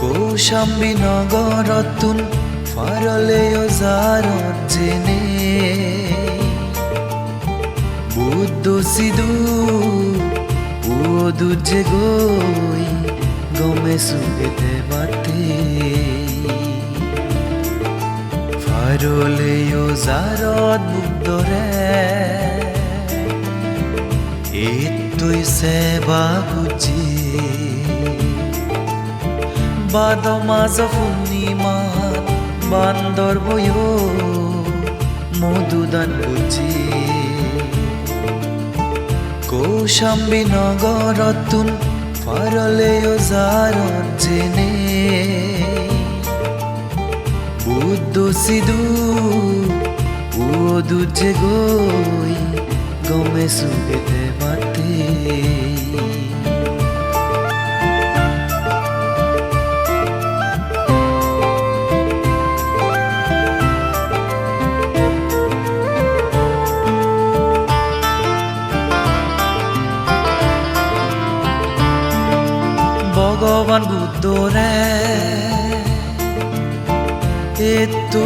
কৌশাম্বী নগরতুন ফারলেও জারত জেনে বুদ্ধ সিধু উদুজে গই গমে সুগেতে বাতে ফারলেও জারত বুদ্ধরে এতই সেবা গুজি বাদমাজ পূর্ণিমাত বান্দর বয় মধুদান বুঝি। কৌশাম্বী নগরতুন ফারলেও জারত জেনে বুদ্ধ সিধু উদুজে গই গমে সুগেতে ভগবান বুদ্ধরে এতো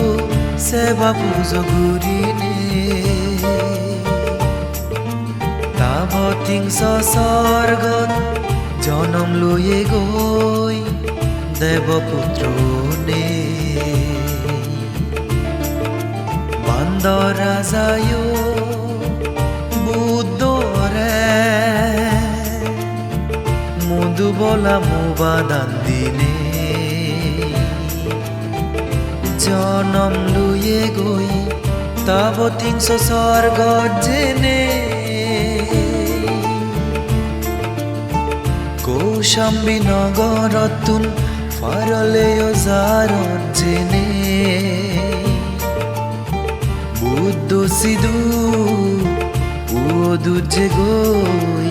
সেবা পুজো ঘুরিনে তাবতিংস স্বর্গত জনম লয়ে গই দেবপুত্র নে। বান্দর রাজায় মধু বলা মোবাদান দিনে। জনম লুয়ে গই, তব তিনশ স্বর্গ জেনে। কৌশাম্বী নগরতুন ফারলেও জারত জেনে। বুদ্ধ সিধু উদুজে গই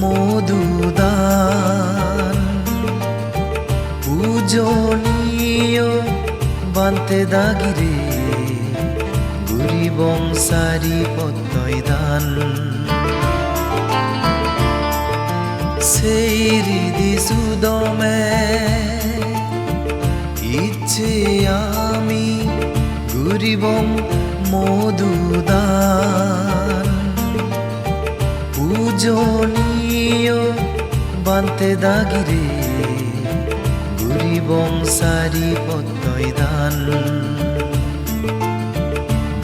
মধুদান। পূজনীয় বান্তে দাগিরে ঘুরিবম সারি পদ্ময় দান। সেই হৃদি সুদমে ইচ্ছে আমি ঘুরিবম মধুদান। পূজনীয় বান্তে দাগিরে ঘুরিবম সারি পদ্ময় দান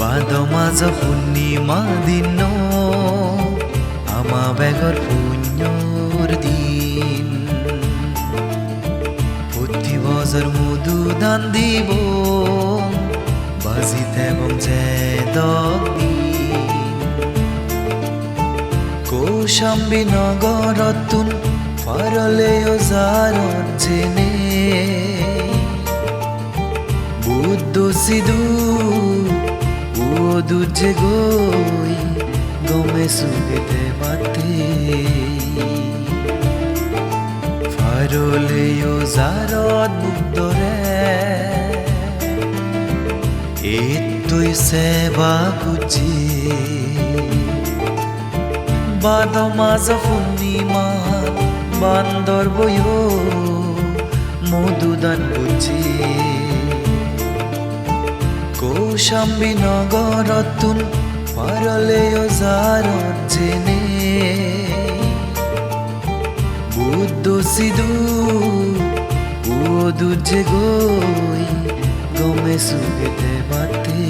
বাদ মাজ পূর্ণিমা দিন আমা বেগর পুণ্যর দিন। প্রতি বছর মধু দান দিব, বাজিতে এবং যে কৌশাম্বী নগরতুন ফারলেও জারত জেনে। বুদ্ধ সিধু উদুজে গই গমে সুগেতে বাতে ফারলেও জারত বুদ্ধরে এতই সেবা গুজি বাদমাজ পূর্ণিমা বান্দর বয় মধুদান বুঝি। কৌশাম্বী নগরতুন পারলেও জারত জেনে বুদ্ধ সিধু উদুজে গই গমে সুগেতে বাতে